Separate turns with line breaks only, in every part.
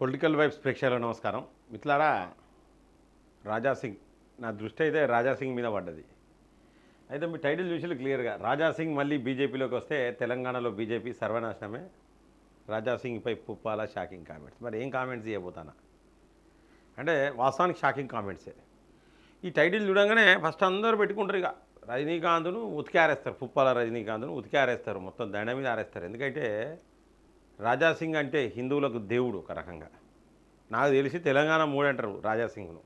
Political vibes ప్రేక్షకులకు నమస్కారం. మిత్రులారా రాజాసింగ్ నా దృష్టి అయితే రాజాసింగ్ మీద పడ్డది. అయితే మీ టైటిల్ చూసి క్లియర్గా రాజాసింగ్ మళ్ళీ బీజేపీలోకి వస్తే తెలంగాణలో బీజేపీ సర్వనాశనమే రాజాసింగ్పై పుప్పాల షాకింగ్ కామెంట్స్. మరి ఏం కామెంట్స్ చేయబోతానా? అంటే వాస్తవానికి షాకింగ్ కామెంట్సే. ఈ టైటిల్ చూడంగానే ఫస్ట్ అందరూ పెట్టుకుంటారు ఇక. రజనీకాంత్ను ఉతికి ఆరేస్తారు పుప్పాల రజనీకాంత్ను ఉతికి ఆరేస్తారు మొత్తం దండ మీద ఆరేస్తారు. ఎందుకంటే రాజాసింగ్ అంటే హిందువులకు దేవుడు ఒక రకంగా. నాకు తెలిసి తెలంగాణ మూడంటారు రాజాసింగ్ను.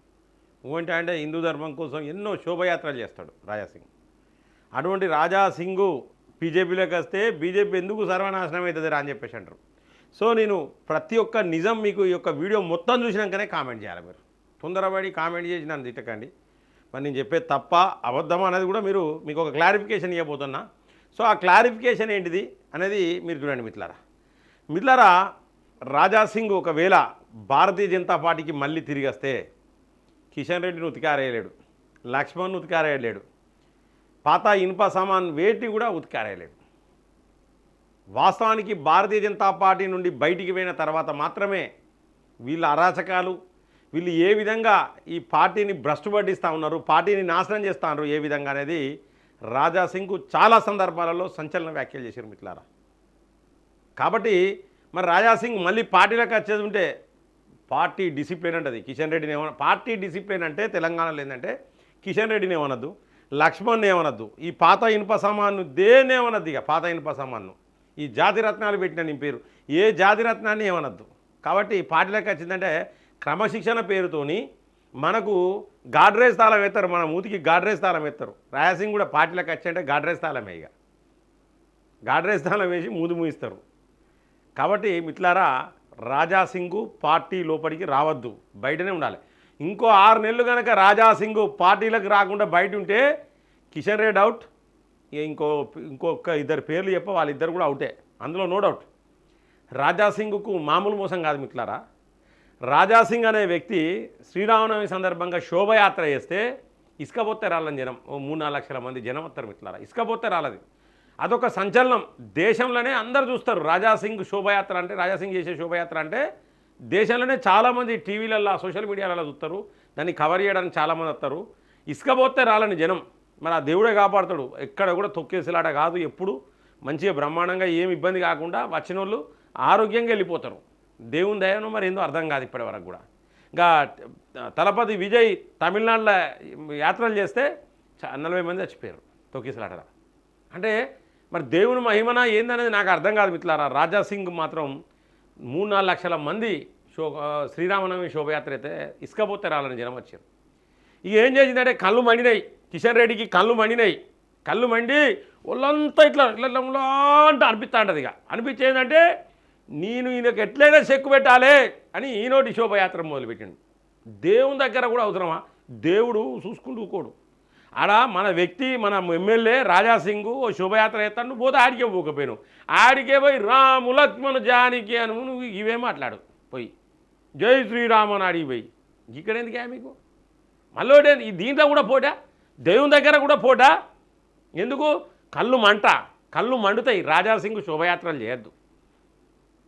మూడంటే అంటే హిందూ ధర్మం కోసం ఎన్నో శోభయాత్రలు చేస్తాడు రాజాసింగ్. అటువంటి రాజాసింగు బీజేపీలోకి వస్తే బీజేపీ ఎందుకు సర్వనాశనం అవుతుంది అని చెప్పేసి అంటారు. సో నేను ప్రతి ఒక్క నిజం మీకు ఈ యొక్క వీడియో మొత్తం చూసినాకనే కామెంట్ చేయాలి మీరు. తొందరపడి కామెంట్ చేసి నన్ను తిట్టకండి. మరి నేను చెప్పేది తప్ప అబద్ధమా అనేది కూడా మీరు మీకు ఒక క్లారిఫికేషన్ ఇవ్వబోతున్నా. సో ఆ క్లారిఫికేషన్ ఏంటిది అనేది మీరు చూడండి మిత్రులారా. మిత్రులారా రాజాసింగ్ ఒకవేళ భారతీయ జనతా పార్టీకి మళ్ళీ తిరిగి వస్తే కిషన్ రెడ్డిని ఉతికారేయలేడు లక్ష్మణ్ ఉతికారేయలేడు పాత ఇనుప సామాన్ వేటి కూడా ఉతికారేయలేడు. వాస్తవానికి భారతీయ జనతా పార్టీ నుండి బయటికి పోయిన తర్వాత మాత్రమే వీళ్ళ అరాచకాలు వీళ్ళు ఏ విధంగా ఈ పార్టీని భ్రష్టు ఉన్నారు పార్టీని నాశనం చేస్తున్నారు ఏ విధంగా అనేది రాజాసింగ్కు చాలా సందర్భాలలో సంచలన వ్యాఖ్యలు చేశారు మిట్లారా కాబట్టి మరి రాజాసింగ్ మళ్ళీ పార్టీలోకి వచ్చేది ఉంటే పార్టీ డిసిప్లిన్ అంటది. కిషన్ రెడ్డిని ఏమన్నా పార్టీ డిసిప్లిన్ అంటే తెలంగాణలో ఏంటంటే కిషన్ రెడ్డిని ఏమనద్దు లక్ష్మణ్ ఏమనద్దు ఈ పాత ఇనుప సామాన్ను దేనేమనద్దు ఏమనద్దు ఇక? పాత ఇనుప సామాన్ను. ఈ జాతి రత్నాలు పెట్టిన నీ పేరు. ఏ జాతి రత్నాన్ని ఏమనద్దు? కాబట్టి పార్టీలోకి వచ్చిందంటే క్రమశిక్షణ పేరుతోని మనకు గాడ్రేజ్ తాళం ఎత్తారు మన మూతికి గాడ్రేజ్ తాళం ఎత్తారు. రాయసింగ్ కూడా పార్టీలోకి అంటే గాడ్రేజ్ తాళమే ఇక. గాడ్రేజ్ తాళం వేసి మూదు మూయిస్తారు. కాబట్టి మిట్లారా రాజాసింగు పార్టీ లోపలికి రావద్దు బయటనే ఉండాలి. ఇంకో ఆరు నెలలు కనుక రాజాసింగు పార్టీలకు రాకుండా బయట ఉంటే కిషన్ రెడ్డి అవుట్ ఇంకో ఇంకొక ఇద్దరు పేర్లు చెప్ప వాళ్ళిద్దరు కూడా అవుటే అందులో నో డౌట్ రాజాసింగ్కు మామూలు మోసం కాదు మిట్లారా రాజాసింగ్ అనే వ్యక్తి శ్రీరామనవమి సందర్భంగా శోభయాత్ర చేస్తే ఇసుకపోతే రాలని జనం ఓ మూడు నాలుగు లక్షల మంది జనం వస్తారు మిట్లారా ఇసుకపోతే రాలది. అదొక సంచలనం. దేశంలోనే అందరు చూస్తారు. రాజాసింగ్ శోభయాత్ర అంటే రాజాసింగ్ చేసే శోభయాత్ర అంటే దేశంలోనే చాలామంది టీవీలలో సోషల్ మీడియాలలో చూస్తారు. దాన్ని కవర్ చేయడానికి చాలామంది వస్తారు. ఇసుకపోతే రాలని జనం. మరి ఆ దేవుడే కాపాడుతాడు. ఎక్కడ కూడా తొక్కేసిలాట కాదు ఎప్పుడు. మంచిగా బ్రహ్మాండంగా ఏం ఇబ్బంది కాకుండా వచ్చిన వాళ్ళు ఆరోగ్యంగా వెళ్ళిపోతారు. దేవుని దయను మరి ఏందో అర్థం కాదు ఇప్పటి వరకు కూడా. ఇంకా తలపతి విజయ్ తమిళనాడులో యాత్రలు చేస్తే నలభై మంది చచ్చిపోయారు తొక్కేసిలాటరా అంటే మరి దేవుని మహిమన ఏందనేది నాకు అర్థం కాదు మిత్రులారా. రాజా సింగ్ మాత్రం మూడు నాలుగు లక్షల మంది శో శ్రీరామనవమి శోభయాత్ర అయితే ఇసుకపోతే రాలని జనం వచ్చారు. ఇక ఏం చేసిందంటే కళ్ళు మండినాయి. కిషన్ రెడ్డికి కళ్ళు మండినాయి. కళ్ళు మండి ఒళ్ళంతా ఇట్లా ఇట్లా ఇట్లా ఉలా అనిపిస్తా ఇక. అనిపించేదంటే నేను ఈయనకు ఎట్లయినా చెక్కు పెట్టాలి అని ఈనోటి శోభయాత్ర మొదలుపెట్టిండు. దేవుని దగ్గర కూడా అవసరమా? దేవుడు చూసుకుంటూ ఊకోడు ఆడ మన వ్యక్తి మన ఎమ్మెల్యే రాజాసింగ్ ఓ శోభయాత్ర ఎత్తాడు నువ్వు పోతే ఆడికే పోకపోయాను ఆడికే పోయి రాము లక్ష్మణ జానికి అను నువ్వు ఇవే మాట్లాడు పోయి. జై శ్రీరామ్ అని ఆడికి పోయి. ఇక్కడ ఎందుకే మీకు? మళ్ళీ ఈ దీంట్లో కూడా పోటా? దేవుని దగ్గర కూడా పోటా? ఎందుకు? కళ్ళు మంట కళ్ళు మండుతాయి. రాజాసింగ్ శోభయాత్రలు చేయొద్దు.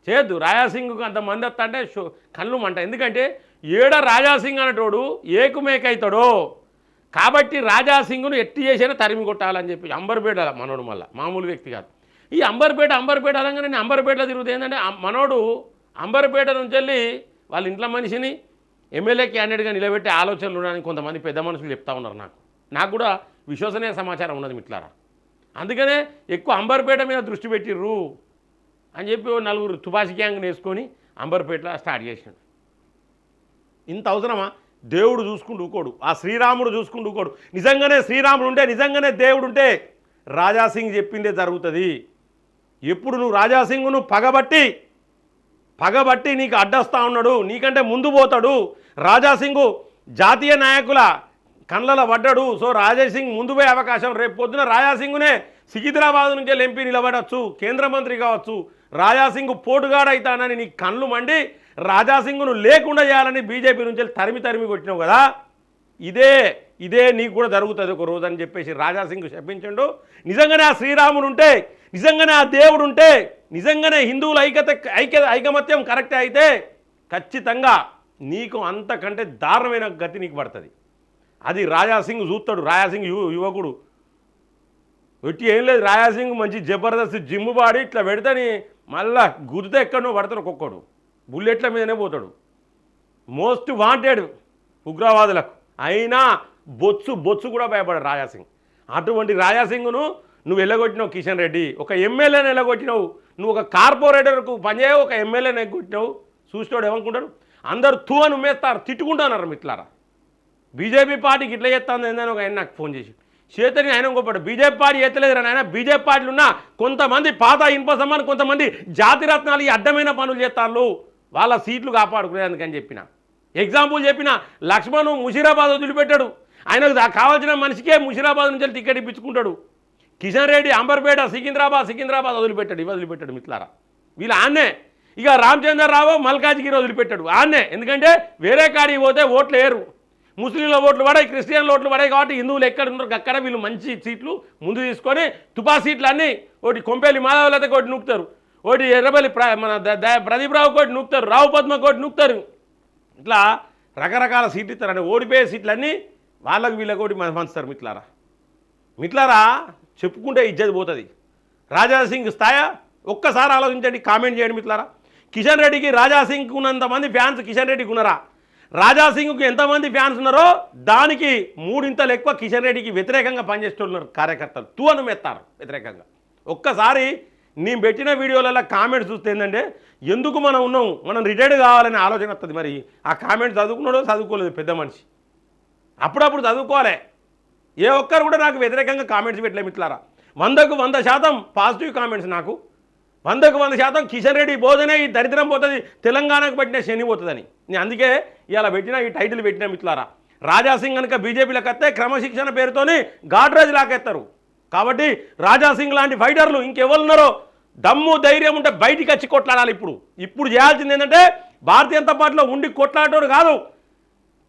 చేయొద్దు. రాజాసింగ్కు అంతమంది వస్తా అంటే కళ్ళు మంట. ఎందుకంటే ఏడ రాజాసింగ్ అనేటోడు ఏకుమేకైతాడో కాబట్టి రాజాసింగ్ను ఎట్టి చేసినా తరిమి కొట్టాలని చెప్పి అంబర్పేట మనోడు మళ్ళీ మామూలు వ్యక్తి కాదు. ఈ అంబర్పేట అంబర్పేట అనగానే నేను అంబర్పేటలో తిరుగుతుంది ఏంటంటే మనోడు అంబర్పేట నుంచి వెళ్ళి వాళ్ళ ఇంట్లో మనిషిని ఎమ్మెల్యే క్యాండిడేట్గా నిలబెట్టే ఆలోచనలు ఉండడానికి కొంతమంది పెద్ద మనుషులు చెప్తా ఉన్నారు నాకు. నాకు కూడా విశ్వసనీయ సమాచారం ఉన్నది మిట్లారా అందుకనే ఎక్కువ అంబర్పేట మీద దృష్టి పెట్టిర్రు అని చెప్పి ఓ నలుగురు తుపాసి గ్యాంగ్ వేసుకొని అంబర్పేటలో స్టార్ట్ చేసిండు. ఇంత అవసరమా? దేవుడు చూసుకుంటూ ఊకోడు. ఆ శ్రీరాముడు చూసుకుంటూ ఊకోడు. నిజంగానే శ్రీరాముడు ఉంటే నిజంగానే దేవుడు ఉంటే రాజాసింగ్ చెప్పిందే జరుగుతుంది. ఎప్పుడు నువ్వు రాజాసింగ్ను పగబట్టి పగబట్టి నీకు అడ్డొస్తా ఉన్నాడు నీకంటే ముందు పోతాడు. రాజాసింగు జాతీయ నాయకుల కండ్ల పడ్డాడు. సో రాజాసింగ్ ముందు పోయే అవకాశం రేపు పొద్దున రాజాసింగునే సికింద్రాబాద్ నుంచి ఎంపీ నిలబడవచ్చు కేంద్ర మంత్రి కావచ్చు రాజాసింగ్ పోటుగాడైతానని నీ కళ్ళు మండి రాజాసింగ్ను లేకుండా చేయాలని బీజేపీ నుంచి తరిమి తరిమి కొట్టినావు కదా. ఇదే ఇదే నీకు కూడా జరుగుతుంది ఒక రోజు అని చెప్పేసి రాజాసింగ్ శపించండు. నిజంగానే ఆ శ్రీరాముడు ఉంటే నిజంగానే ఆ దేవుడు ఉంటే నిజంగానే హిందువుల ఐక్యత ఐక్య ఐకమత్యం కరెక్టే అయితే ఖచ్చితంగా నీకు అంతకంటే దారుణమైన గతి నీకు పడుతుంది. అది రాజాసింగ్ చూస్తాడు రాజాసింగ్ యు యువకుడు. ఎట్టి ఏం లేదు రాజాసింగ్ మంచి జబర్దస్త్ జిమ్ బాడి ఇట్లా పెడితేని మళ్ళా గుర్తు ఎక్కడనో పడతాడు ఒక్కొక్కడు. బుల్లెట్ల మీదనే పోతాడు. మోస్ట్ వాంటెడ్ ఉగ్రవాదులకు. అయినా బొత్సు బొత్సు కూడా భయపడాడు రాజాసింగ్. అటువంటి రాజాసింగ్ను నువ్వు వెళ్ళగొట్టినావు కిషన్ రెడ్డి. ఒక ఎమ్మెల్యేని వెళ్ళగొట్టినావు నువ్వు ఒక కార్పొరేటర్కు పనిచేయ ఒక ఎమ్మెల్యేని ఎగ్గొట్టినావు. చూసినోడు ఏమనుకుంటాడు? అందరు తూ అని ఉమ్మేస్తారు తిట్టుకుంటున్నారు మిట్లారా. బీజేపీ పార్టీకి ఇట్లా చేస్తాను ఏందని ఒక ఆయన నాకు ఫోన్ చేసి చేతని ఆయన ఇంకోపాడు బీజేపీ పార్టీ ఎత్తలేదు ఆయన బీజేపీ పార్టీలు ఉన్న కొంతమంది పాత ఇనుప సమాన్ కొంతమంది జాతిరత్నాలు ఈ అడ్డమైన పనులు చేస్తారు వాళ్ళ సీట్లు కాపాడుకునేందుకని చెప్పిన. ఎగ్జాంపుల్ చెప్పిన లక్ష్మణ్ ముషీరాబాద్ వదిలిపెట్టాడు. ఆయనకు దా- కావాల్సిన మనిషికే ముషీరాబాద్ నుంచి టికెట్ ఇప్పించుకుంటాడు. కిషన్ రెడ్డి అంబర్పేట సికింద్రాబాద్ సికింద్రాబాద్ వదిలిపెట్టాడు. ఇవి వదిలిపెట్టాడు మిత్రులారా. వీళ్ళు ఆన్నే. ఇక రామచంద్రరావు మల్కాజ్గిరి వదిలిపెట్టాడు. ఆన్నే. ఎందుకంటే వేరే కాడికి పోతే ఓట్లు వేరు ముస్లింల ఓట్లు పడాయి క్రిస్టియన్ల ఓట్లు పడాయి కాబట్టి హిందువులు ఎక్కడ ఉన్నారు అక్కడ వీళ్ళు మంచి సీట్లు ముందు తీసుకొని తుపా సీట్లు అన్నీ ఒకటి కొంపేలి మాధవలత ఒకటి నూకుతారు. ఒకటి ఎర్రబల్లి ప్ర మన ప్రదీప్ రావు కోటి నూకుతారు. రావు పద్మ కోటి నూకుతారు. ఇట్లా రకరకాల సీట్లు ఇస్తారంటే ఓడిపోయే సీట్లన్నీ వాళ్ళకు వీళ్ళకి ఒకటి పంచుతారు మిట్లారా మిట్లారా చెప్పుకుంటే ఇజ్జత్ పోతుంది. రాజాసింగ్ స్థాయా ఒక్కసారి ఆలోచించండి కామెంట్ చేయండి మిట్లారా కిషన్ రెడ్డికి రాజాసింగ్కి ఉన్నంతమంది ఫ్యాన్స్ కిషన్ రెడ్డికి ఉన్నారా? రాజాసింగ్కి ఎంతమంది ఫ్యాన్స్ ఉన్నారో దానికి మూడింతలు ఎక్కువ కిషన్ రెడ్డికి వ్యతిరేకంగా పనిచేస్తున్నారు కార్యకర్తలు. తూ మెత్తారు వ్యతిరేకంగా. ఒక్కసారి నేను పెట్టిన వీడియోలలో కామెంట్స్ చూస్తే ఏంటంటే ఎందుకు మనం ఉన్నాం మనం రిటైర్డ్ కావాలనే ఆలోచన వస్తుంది మరి. ఆ కామెంట్ చదువుకున్నాడో చదువుకోలేదు పెద్ద మనిషి. అప్పుడప్పుడు చదువుకోవాలి. ఏ ఒక్కరు కూడా నాకు వ్యతిరేకంగా కామెంట్స్ పెట్టలే మిట్లారా వందకు వంద శాతం పాజిటివ్ కామెంట్స్ నాకు. వందకు వంద శాతం కిషన్ రెడ్డి పోతేనే ఈ దరిద్రం పోతుంది తెలంగాణకు పెట్టిన శని పోతుందని. నేను అందుకే ఇలా పెట్టిన ఈ టైటిల్ పెట్టిన మిట్లారా రాజాసింగ్ కనుక బీజేపీలకు వస్తే క్రమశిక్షణ పేరుతోని గాడ్రాజ్ లాకెత్తారు కాబట్టి రాజాసింగ్ లాంటి ఫైటర్లు ఇంకెవరున్నారో దమ్ము ధైర్యం ఉంటే బయటికి వచ్చి కొట్లాడాలి ఇప్పుడు. ఇప్పుడు చేయాల్సింది ఏంటంటే భారతీయ జనతా పార్టీలో ఉండి కొట్లాడటం కాదు.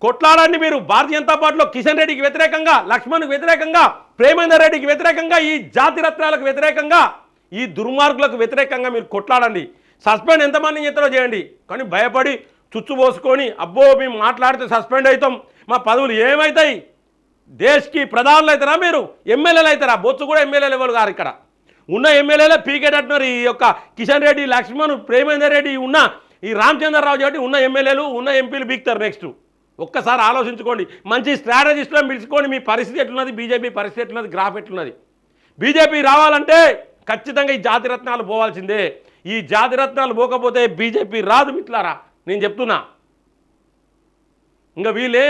కొట్లాడండి మీరు. భారతీయ జనతా పార్టీలో కిషన్ రెడ్డికి వ్యతిరేకంగా లక్ష్మణ్కి వ్యతిరేకంగా ప్రేమేందర్ రెడ్డికి వ్యతిరేకంగా ఈ జాతి రత్నాలకు వ్యతిరేకంగా ఈ దుర్మార్గులకు వ్యతిరేకంగా మీరు కొట్లాడండి. సస్పెండ్ ఎంతమంది చేస్తారో చేయండి. కానీ భయపడి చుచ్చు పోసుకొని అబ్బో మేము మాట్లాడితే సస్పెండ్ అవుతాం. మా పదవులు ఏమవుతాయి దేశ్కి ప్రధానులు అవుతారా మీరు? ఎమ్మెల్యేలు అవుతారా? బొచ్చు కూడా ఎమ్మెల్యేలు లెవెల్ గారు ఇక్కడ? ఉన్న ఎమ్మెల్యేలే పీకేటట్టున్నారు ఈ యొక్క కిషన్ రెడ్డి లక్ష్మణ్ ప్రేమేందర్ రెడ్డి ఉన్న ఈ రామచంద్రరావు కాబట్టి ఉన్న ఎమ్మెల్యేలు ఉన్న ఎంపీలు బీక్తారు నెక్స్ట్ ఒక్కసారి ఆలోచించుకోండి. మంచి స్ట్రాటజిస్ట్లో పిలుచుకోండి మీ పరిస్థితి ఎట్లున్నది? బీజేపీ పరిస్థితి ఎట్లున్నది? గ్రాఫ్ ఎట్లున్నది? బీజేపీ రావాలంటే ఖచ్చితంగా ఈ జాతి రత్నాలు పోవాల్సిందే. ఈ జాతి రత్నాలు పోకపోతే బీజేపీ రాదు మిట్లారా నేను చెప్తున్నా. ఇంకా వీళ్ళు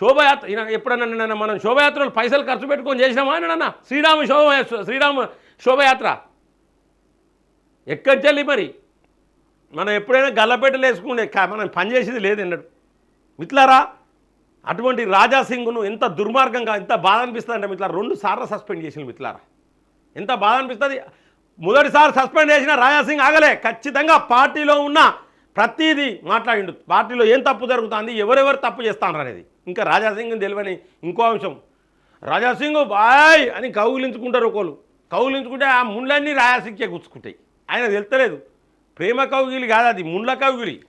శోభయాత్ర ఎప్పుడన్నా మనం శోభయాత్రలు పైసలు ఖర్చు పెట్టుకొని చేసినామా అని అన్న శ్రీరామ శోభ శ్రీరామ శోభయాత్ర. ఎక్కడి చెల్లి మరి? మనం ఎప్పుడైనా గల్లపెట్టలు వేసుకుంటే మనం పనిచేసేది లేదు అన్నాడు మిట్లారా అటువంటి రాజాసింగ్ను ఎంత దుర్మార్గంగా ఎంత బాధ అనిపిస్తుందంటే మిట్లా రెండు సార్లు సస్పెండ్ చేసిన మిట్లారా ఎంత బాధ అనిపిస్తుంది? మొదటిసారి సస్పెండ్ చేసిన రాజాసింగ్ ఆగలే. ఖచ్చితంగా పార్టీలో ఉన్న ప్రతిదీ మాట్లాడిండు. పార్టీలో ఏం తప్పు జరుగుతుంది ఎవరెవరు తప్పు చేస్తాను అనేది. ఇంకా రాజాసింగ్ తెలియని ఇంకో అంశం. రాజాసింగ్ బాయ్ అని కౌగులించుకుంటారు ఒకళ్ళు. కౌగులించుకుంటే ఆ ముండ్లన్నీ రాజాసింగ్కే గుచ్చుకుంటాయి. ఆయన తెలుతలేదు ప్రేమ కౌగిలి కాదు అది ముండ్ల కౌగిలి.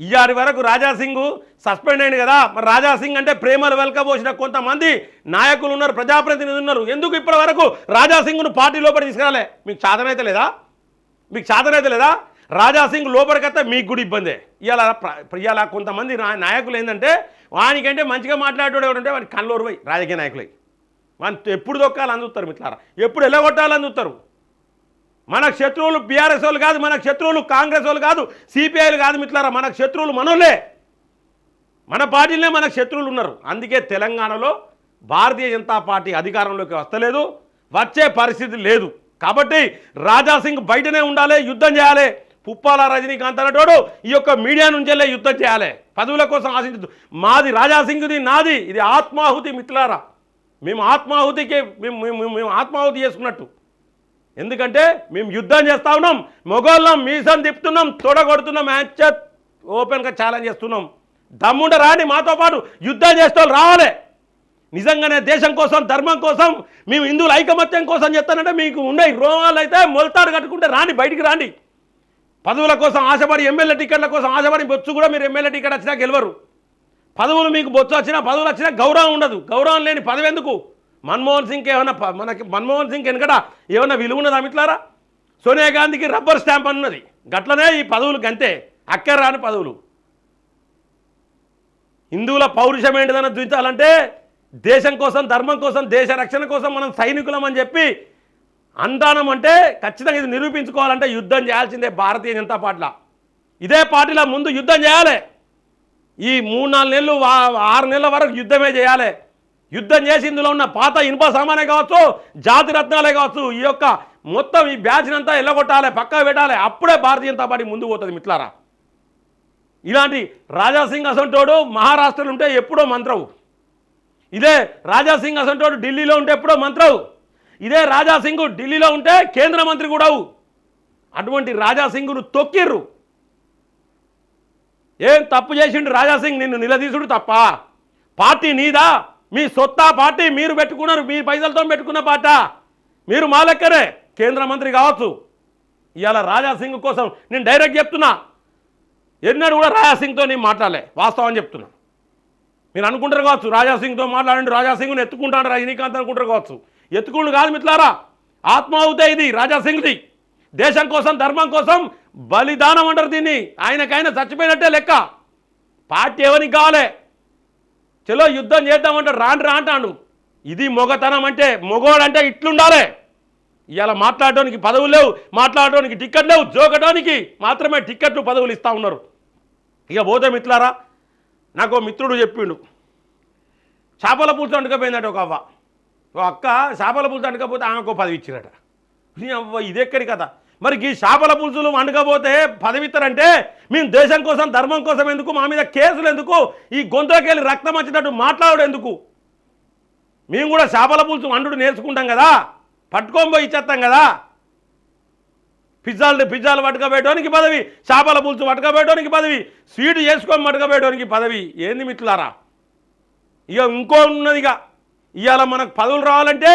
ఇయ్యారి వరకు రాజాసింగ్ సస్పెండ్ అయింది కదా. మరి రాజాసింగ్ అంటే ప్రేమలు వెలకబోసిన కొంతమంది నాయకులు ఉన్నారు ప్రజాప్రతినిధులు ఉన్నారు. ఎందుకు ఇప్పటి వరకు రాజాసింగ్ను పార్టీ లోపలికి తీసుకురాలే? మీకు చాదనైతే లేదా? మీకు చాదనైతే లేదా? రాజాసింగ్ లోపలికైతే మీకు కూడా ఇబ్బందే. ఇవాళ ప్ర- ఇవాళ కొంతమంది నాయకులు ఏంటంటే వానికంటే మంచిగా మాట్లాడేవాడు ఎవరంటే వాడి కళ్ళు పోయి రాజకీయ నాయకులై. వాని ఎప్పుడు దొక్కాలని చూస్తారు మిట్లారా ఎప్పుడు ఎలా కొట్టాలని చూస్తారు మనకు శత్రువులు బీఆర్ఎస్ వాళ్ళు కాదు మనకు శత్రువులు కాంగ్రెస్ వాళ్ళు కాదు సిపిఐలు కాదు మిట్లారా మనకు శత్రువులు మనోళ్ళే. మన పార్టీలనే మనకు శత్రువులు ఉన్నారు. అందుకే తెలంగాణలో భారతీయ జనతా పార్టీ అధికారంలోకి వస్తలేదు వచ్చే పరిస్థితి లేదు. కాబట్టి రాజాసింగ్ బయటనే ఉండాలి యుద్ధం చేయాలి. పుప్పాల రజనీకాంత్ అనేటోడు ఈ యొక్క మీడియా నుంచెల్లే యుద్ధం చేయాలి. పదవుల కోసం ఆశించదు మాది రాజాసింగ్ది నాది. ఇది ఆత్మాహుతి మిత్రులారా. మేము ఆత్మాహుతికి మేము మేము మేము ఆత్మాహుతి చేసుకున్నట్టు. ఎందుకంటే మేము యుద్ధం చేస్తా ఉన్నాం. మొగోళ్ళం మీసం తిప్పుతున్నాం తొడగొడుతున్నాం మ్యాచ్ ఓపెన్గా ఛాలెంజ్ చేస్తున్నాం. దమ్ముండ రాని మాతో పాటు యుద్ధం చేస్తాం రావాలి. నిజంగానే దేశం కోసం ధర్మం కోసం మేము హిందువుల ఐకమత్యం కోసం చెప్తానంటే మీకు ఉండే రోగాలు అయితే మొలతాడు కట్టుకుంటే రాండి బయటికి రాండి పదవుల కోసం ఆశపడి ఎమ్మెల్యే టికెట్ల కోసం ఆశపడి బొచ్చు కూడా మీరు ఎమ్మెల్యే టికెట్ వచ్చినా గెలవరు. పదవులు మీకు బొచ్చు వచ్చినా పదవులు వచ్చినా గౌరవం ఉండదు. గౌరవం లేని పదవి ఎందుకు? మన్మోహన్ సింగ్కి ఏమైనా మనకి మన్మోహన్ సింగ్ వెనకట ఏమైనా విలువ ఉన్నదా మిట్లారా సోనియా గాంధీకి రబ్బర్ స్టాంప్ అన్నది. గట్లనే ఈ పదవులు గంతే. అక్కర్రాని పదవులు. హిందువుల పౌరుషం ఏంటిదని చూపించాలంటే దేశం కోసం ధర్మం కోసం దేశ రక్షణ కోసం మనం సైనికులం అని చెప్పి అందానం అంటే ఖచ్చితంగా ఇది నిరూపించుకోవాలంటే యుద్ధం చేయాల్సిందే భారతీయ జనతా పార్టీలో. ఇదే పార్టీలో ముందు యుద్ధం చేయాలి. ఈ మూడు నాలుగు నెలలు ఆరు నెలల వరకు యుద్ధమే చేయాలి. యుద్ధం చేసి ఇందులో ఉన్న పాత ఇనుప సామానే కావచ్చు జాతి రత్నాలే కావచ్చు ఈ యొక్క మొత్తం ఈ బ్యాచ్ని అంతా ఎల్లగొట్టాలి పక్కా పెట్టాలి అప్పుడే భారతీయ జనతా పార్టీ ముందు పోతుంది మిట్లారా ఇలాంటి రాజాసింగ్ అసంటోడు మహారాష్ట్రలో ఉంటే ఎప్పుడో మంత్రవు. ఇదే రాజాసింగ్ అసంటోడు ఢిల్లీలో ఉంటే ఎప్పుడో మంత్రవు. ఇదే రాజాసింగ్ ఢిల్లీలో ఉంటే కేంద్ర మంత్రి కూడా అవు. అటువంటి రాజాసింగ్ను తొక్కిర్రు. ఏం తప్పు చేసిండు రాజాసింగ్ నిన్ను నిలదీసుడు తప్ప. పార్టీ నీదా? మీ సొత్తా పార్టీ మీరు పెట్టుకున్నారు మీ పైసలతో పెట్టుకున్న పాట మీరు మా లెక్కనే. కేంద్ర మంత్రి కావచ్చు. ఇవాళ రాజాసింగ్ కోసం నేను డైరెక్ట్ చెప్తున్నా. ఎన్నడూ కూడా రాజాసింగ్తో నేను మాట్లాడలే. వాస్తవం చెప్తున్నా. మీరు అనుకుంటారు కావచ్చు రాజాసింగ్తో మాట్లాడండి రాజాసింగ్ను ఎత్తుకుంటాడు రజనీకాంత్ అనుకుంటారు కావచ్చు. ఎత్తుకుండు కాదు మిట్లారా ఆత్మాహుత ఇది రాజాసింగ్ది దేశం కోసం ధర్మం కోసం బలిదానం అంటారు దీన్ని. ఆయనకైనా చచ్చిపోయినట్టే లెక్క. పార్టీ ఎవరికి కావాలి? చలో యుద్ధం చేద్దామంటాడు రాండి రా అంటాడు. ఇది మొగతనం అంటే మొగోడంటే ఇట్లుండాలి. ఇవాళ మాట్లాడడానికి పదవులు లేవు మాట్లాడడానికి టిక్కెట్ లేవు జోకడానికి మాత్రమే టిక్కెట్లు పదవులు ఇస్తూ ఉన్నారు. ఇక పోతే మిత్రులారా నాకు ఓ మిత్రుడు చెప్పిండు. చేపల పూర్తి అంటుకపోయిందట ఒక అవ్వ. ఓ అక్క చేపల పూర్తి అంటుకపోతే ఆమెకు పదవి ఇచ్చిరట. అవ్వ ఇదెక్కడి కదా మరి ఈ చేపల పులుసులు వండకపోతే పదవిస్తారంటే మేము దేశం కోసం ధర్మం కోసం ఎందుకు మా మీద కేసులు ఎందుకు ఈ గొంతులకెళ్ళి రక్తం వచ్చినట్టు మాట్లాడడం ఎందుకు? మేము కూడా చేపల పులుసు వండుడు నేర్చుకుంటాం కదా పట్టుకొని పోయి ఇచ్చేస్తాం కదా. పిజ్జాలు పిజ్జాలు పట్టుకబెట్టడానికి పదవి చేపల పులుసు పట్టుకబెట్టడానికి పదవి స్వీట్ చేసుకొని పట్టుకబెట్టడానికి పదవి. ఏంది మిత్రులారా? ఇక ఇంకో ఉన్నది ఇక ఇవాళ మనకు పదవులు రావాలంటే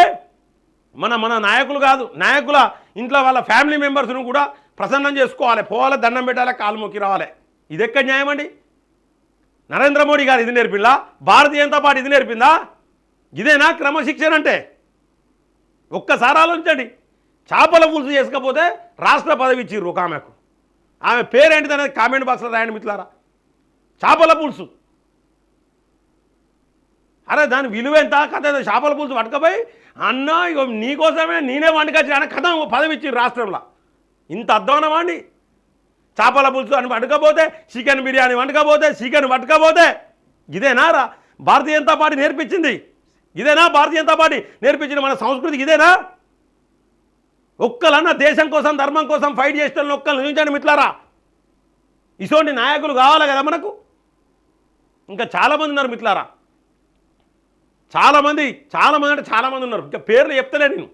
మన మన నాయకులు కాదు నాయకుల ఇంట్లో వాళ్ళ ఫ్యామిలీ మెంబర్స్ను కూడా ప్రసన్నం చేసుకోవాలి. పోవాలి దండం పెట్టాలి కాలు మొక్కి రావాలి. ఇది ఎక్కడ న్యాయం అండి? నరేంద్ర మోడీ గారు ఇది నేర్పిందా? భారతీయ జనతా పార్టీ ఇది నేర్పిందా? ఇదేనా క్రమశిక్షణ అంటే? ఒక్కసారి ఆలోచించండి. చేపల పులుసు చేసుకపోతే రాష్ట్ర పదవి ఇచ్చిర్రు ఒక ఆమెకు. ఆమె పేరేంటిది అనేది కామెంట్ బాక్స్లో రాయండి మిత్రులారా. చేపల పులుసు. అరే దాని విలువ ఎంత? కథ చేపల పులుసు పట్టుకపోయి అన్న ఇక నీకోసమే నేనే వండుకొచ్చి కథ పదవి ఇచ్చి రాష్ట్రంలో. ఇంత అధ్వానం చేపల పులుసు అని వండుకపోతే చికెన్ బిర్యానీ వండుకపోతే చికెన్ పట్టుకపోతే ఇదేనా రా భారతీయ జనతా పార్టీ నేర్పించింది. ఇదేనా భారతీయ జనతా పార్టీ నేర్పించిన మన సంస్కృతికి ఇదేనా ఒక్కలన్నా దేశం కోసం ధర్మం కోసం ఫైట్ చేసిన ఒక్కరు నిలించండి మిట్లారా ఇటువంటి నాయకులు కావాలి కదా మనకు. ఇంకా చాలామంది ఉన్నారు మిట్లారా చాలామంది చాలామంది అంటే చాలామంది ఉన్నారు. ఇంకా పేర్లు చెప్తలే నేను.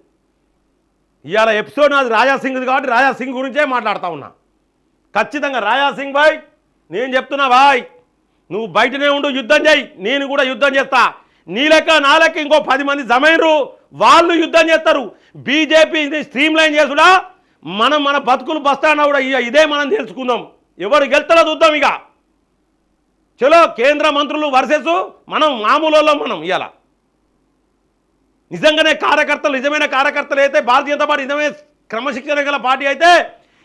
ఇవాళ ఎపిసోడ్ నాది రాజా సింగ్ కాబట్టి రాజా సింగ్ గురించే మాట్లాడుతూ ఉన్నా. ఖచ్చితంగా రాజా సింగ్ బాయ్ నేను చెప్తున్నా బాయ్ నువ్వు బయటనే ఉండు యుద్ధం చేయి. నేను కూడా యుద్ధం చేస్తా. నీ లెక్క నా లెక్క ఇంకో పది మంది జమైనరు వాళ్ళు యుద్ధం చేస్తారు. బీజేపీని స్ట్రీమ్ లైన్ చేసుడా? మనం మన బతుకులు బస్తానా కూడా ఇక ఇదే మనం తెలుసుకుందాం. ఎవరు గెలుతారో చూద్దాం ఇక చలో కేంద్ర మంత్రులు వర్సెస్ మనం మామూలు మనం ఇవాళ నిజంగానే కార్యకర్తలు నిజమైన కార్యకర్తలు అయితే భారతీయ జనతా పార్టీ నిజమైన క్రమశిక్షణ గల పార్టీ అయితే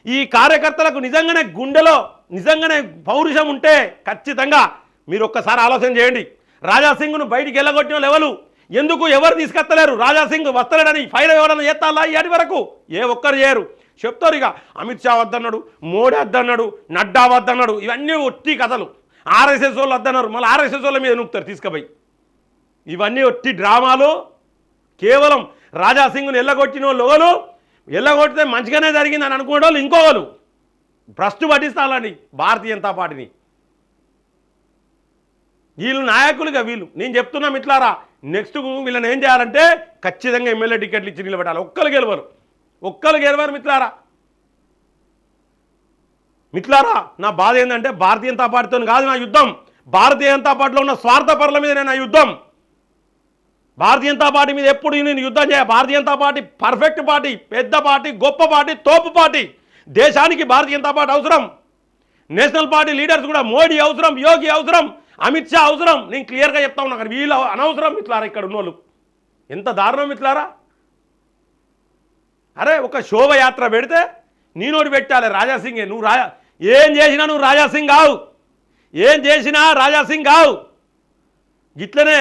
ఈ కార్యకర్తలకు నిజంగానే గుండెలో నిజంగానే పౌరుషం ఉంటే ఖచ్చితంగా మీరు ఒక్కసారి ఆలోచన చేయండి. రాజాసింగ్ను బయటికి వెళ్ళగొట్టిన లెవెలు ఎందుకు ఎవరు తీసుకెత్తలేరు రాజాసింగ్ వస్తలేడని ఫైల్ ఎవరైనా చేస్తాలా ఇటు వరకు? ఏ ఒక్కరు చేయరు. చెప్తారు ఇక అమిత్ షా వద్దన్నాడు మోడీ వద్దన్నాడు నడ్డా వద్దన్నాడు ఇవన్నీ ఒట్టి కథలు. ఆర్ఎస్ఎస్ వాళ్ళు వద్దన్నారు మళ్ళీ ఆర్ఎస్ఎస్ వాళ్ళ మీద నూపుతారు తీసుకుపోయి. ఇవన్నీ ఒట్టి డ్రామాలు. కేవలం రాజాసింగ్ను ఎల్లగొట్టిన వాళ్ళు ఎవరు? ఎల్లగొట్టితే మంచిగానే జరిగిందని అనుకునే వాళ్ళు ఇంకోవాళ్ళు భ్రష్టు పట్టిస్తాలని భారతీయ జనతా పార్టీని. వీళ్ళు నాయకులుగా వీళ్ళు. నేను చెప్తున్నాం ఇట్లారా నెక్స్ట్ వీళ్ళని ఏం చేయాలంటే ఖచ్చితంగా ఎమ్మెల్యే టికెట్లు ఇచ్చి నిలబెట్టాలి. ఒక్కరు గెలవరు. ఒక్కరు గెలవరు మిత్లారా మిత్లారా నా బాధ ఏంటంటే భారతీయ జనతా పార్టీతో కాదు నా యుద్ధం. భారతీయ జనతా పార్టీలో ఉన్న స్వార్థపరుల మీద నా యుద్ధం. భారతీయ జనతా పార్టీ మీద ఎప్పుడు నేను యుద్ధం చేయ Bharatiya Janata party perfect party పెద్ద పార్టీ గొప్ప పార్టీ తోపు పార్టీ. దేశానికి భారతీయ జనతా పార్టీ అవసరం. నేషనల్ పార్టీ లీడర్స్ కూడా మోడీ అవసరం యోగి అవసరం అమిత్ షా అవసరం. నేను క్లియర్గా చెప్తా ఉన్నా కానీ వీళ్ళు అనవసరం ఇట్లారా ఇక్కడ ఉన్నోళ్ళు. ఎంత దారుణం ఇట్లారా అరే ఒక శోభయాత్ర పెడితే నేనోటి పెట్టాలి రాజాసింగే నువ్వు రాజా ఏం చేసినా నువ్వు రాజాసింగ్ కావు. ఏం చేసినా రాజాసింగ్ కావు. గిట్లనే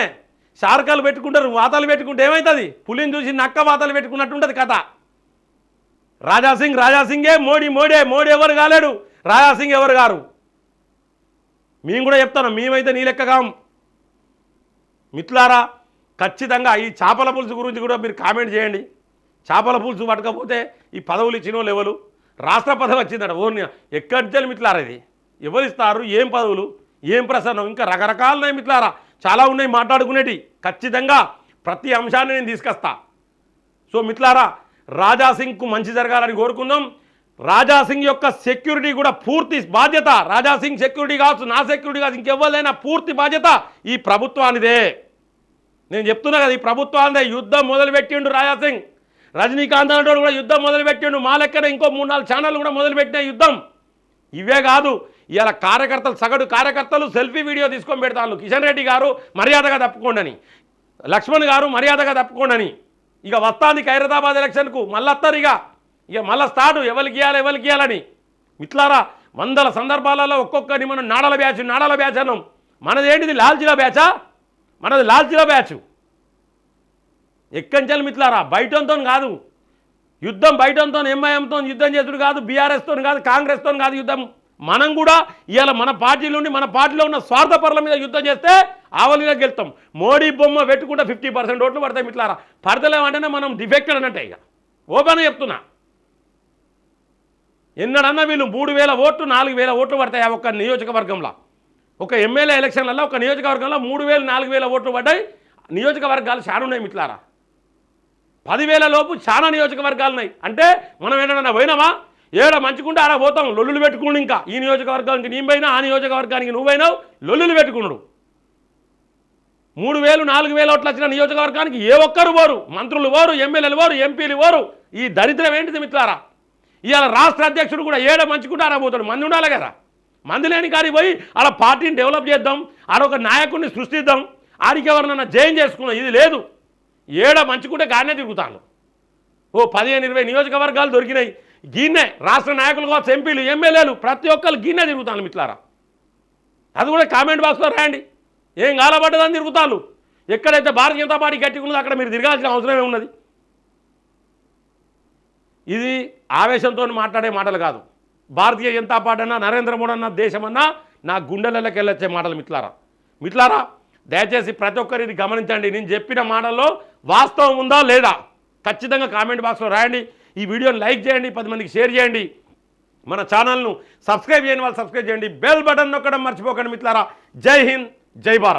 శారకాలు పెట్టుకుంటారు వాతాలు పెట్టుకుంటే ఏమవుతుంది పులిని చూసి నక్క వాతాలు పెట్టుకున్నట్టు ఉంటుంది కథ. రాజాసింగ్ రాజాసింగే మోడీ మోడే మోడీ ఎవరు కాలేడు? రాజాసింగ్ ఎవరు గారు? మేము కూడా చెప్తాను మేమైతే నీ లెక్క కాం. మిత్లారా ఖచ్చితంగా ఈ చేపల పులుసు గురించి కూడా మీరు కామెంట్ చేయండి. చేపల పులుసు పట్టకపోతే ఈ పదవులు ఇచ్చినో లేవలు రాష్ట్ర పదవి వచ్చిందట ఓర్ని ఎక్కడి నుంచి మిత్లారా ఇది? ఎవరిస్తారు? ఏం పదవులు? ఏం ప్రసన్నం ఇంకా రకరకాలున్నాయి మిత్లారా చాలా ఉన్నాయి మాట్లాడుకునేటి. ఖచ్చితంగా ప్రతి అంశాన్ని నేను తీసుకొస్తా. సో మిత్లారా రాజాసింగ్కు మంచి జరగాలని కోరుకుందాం. రాజాసింగ్ యొక్క సెక్యూరిటీ కూడా పూర్తి బాధ్యత. రాజాసింగ్ సెక్యూరిటీ కావచ్చు నా సెక్యూరిటీ కావచ్చు ఇంకెవ్వరైనా పూర్తి బాధ్యత ఈ ప్రభుత్వానిదే. నేను చెప్తున్నా కదా ఈ ప్రభుత్వానిదే. యుద్ధం మొదలుపెట్టిండు రాజాసింగ్ రజనీకాంత్ అంటాడు కూడా యుద్ధం మొదలుపెట్టిండు. మా లెక్కన ఇంకో మూడు నాలుగు ఛానళ్ళు కూడా మొదలుపెట్టిన యుద్ధం. ఇవే కాదు ఇవాళ కార్యకర్తలు సగటు కార్యకర్తలు సెల్ఫీ వీడియో తీసుకొని పెడతాను కిషన్ రెడ్డి గారు మర్యాదగా తప్పుకోండి అని లక్ష్మణ్ గారు మర్యాదగా తప్పుకోండి ఇక వస్తాంది ఖైరదాబాద్ ఎలక్షన్కు. మళ్ళీ వస్తారు ఇక ఇక మళ్ళీ స్టార్ట్. ఎవరికి ఇవ్వాలి ఎవరికి ఇవ్వాలని ఇట్లారా వందల సందర్భాలలో ఒక్కొక్కరిని మనం నాడల బ్యాచ్ నాడల బ్యాచ్ అన్నాం. మనది ఏంటిది లాల్చిలా బ్యాచా? మనది లాల్చిలా బ్యాచ్. ఎక్కంచెలు మిట్లారా బయటంతో కాదు. యుద్ధం బయటంతో ఎంఐఎంతో యుద్ధం చేసుడు కాదు బీఆర్ఎస్తో కాదు కాంగ్రెస్తో కాదు యుద్ధం. మనం కూడా ఇవాళ మన పార్టీ నుండి మన పార్టీలో ఉన్న స్వార్థపరుల మీద యుద్ధం చేస్తే ఆవలిగా గెలుతాం మోడీ బొమ్మ పెట్టుకుంటే ఫిఫ్టీ పర్సెంట్ ఓట్లు పడతాయి మిట్లారా? పడతలేమంటేనే మనం డిఫెక్టెడ్ అన్నట్టే ఇక. ఓపెన్ చెప్తున్నా. ఎన్నడన్నా వీళ్ళు మూడు వేల ఓట్లు నాలుగు వేల ఓట్లు పడతాయి ఆ ఒక్క నియోజకవర్గంలో. ఒక ఎమ్మెల్యే ఎలక్షన్లలో ఒక నియోజకవర్గంలో మూడు వేలు నాలుగు వేల ఓట్లు పడ్డాయి. నియోజకవర్గాలు చాలా ఉన్నాయి మిట్లారా? పదివేల లోపు చాలా నియోజకవర్గాలు ఉన్నాయి. అంటే మనం ఏంటన్నా పోయినామా? ఏడ మంచుకుంటే ఆడ పోతాం. లొల్లులు పెట్టుకుండు ఇంకా. ఈ నియోజకవర్గానికి నేను ఆ నియోజకవర్గానికి నువ్వైనావు లొల్లులు పెట్టుకున్నాడు. మూడు వేలు నాలుగు వేలు ఓట్లు వచ్చిన నియోజకవర్గానికి ఏ ఒక్కరు వారు మంత్రులు వారు ఎమ్మెల్యేలు వారు ఎంపీలు వారు ఈ దరిద్రం ఏంటిది మిత్రారా ఇవాళ రాష్ట్ర అధ్యక్షుడు కూడా ఏడ మంచుకుంటే ఆడ పోతాడు. మంది ఉండాలి కదా. మంది లేని కాడికి పోయి ఆడ పార్టీని డెవలప్ చేద్దాం. ఆడ ఒక నాయకుడిని సృష్టిద్దాం. ఆడికి ఎవరినన్నా జయం చేసుకున్నాం ఇది లేదు. ఏడ మంచుకుంటే గానే తిరుగుతాను. ఓ పదిహేను ఇరవై నియోజకవర్గాలు దొరికినాయి. గిన్నె రాష్ట్ర నాయకులు కావచ్చు ఎంపీలు ఎమ్మెల్యేలు ప్రతి ఒక్కరు గిన్నె తిరుగుతాను మిట్లారా అది కూడా కామెంట్ బాక్స్లో రాయండి. ఏం కాలబడ్డదని తిరుగుతాను ఎక్కడైతే భారతీయ జనతా పార్టీ గట్టిగా అక్కడ మీరు తిరగాల్సిన అవసరమే ఉన్నది? ఇది ఆవేశంతో మాట్లాడే మాటలు కాదు. భారతీయ జనతా పార్టీ అన్నా నరేంద్ర మోడీ అన్న దేశమన్నా నా గుండెలలోకి వెళ్ళొచ్చే మాటలు మిట్లారా మిట్లారా దయచేసి ప్రతి ఒక్కరు ఇది గమనించండి. నేను చెప్పిన మాటల్లో వాస్తవం ఉందా లేదా? ఖచ్చితంగా కామెంట్ బాక్స్లో రాయండి. ఈ వీడియోని లైక్ చేయండి పది మందికి షేర్ చేయండి. మన ఛానల్ను సబ్స్క్రైబ్ చేయని వాళ్ళు సబ్స్క్రైబ్ చేయండి. బెల్ బటన్ నొక్కడం మర్చిపోకండి మిత్రులారా. జై హింద్ జై భారత్.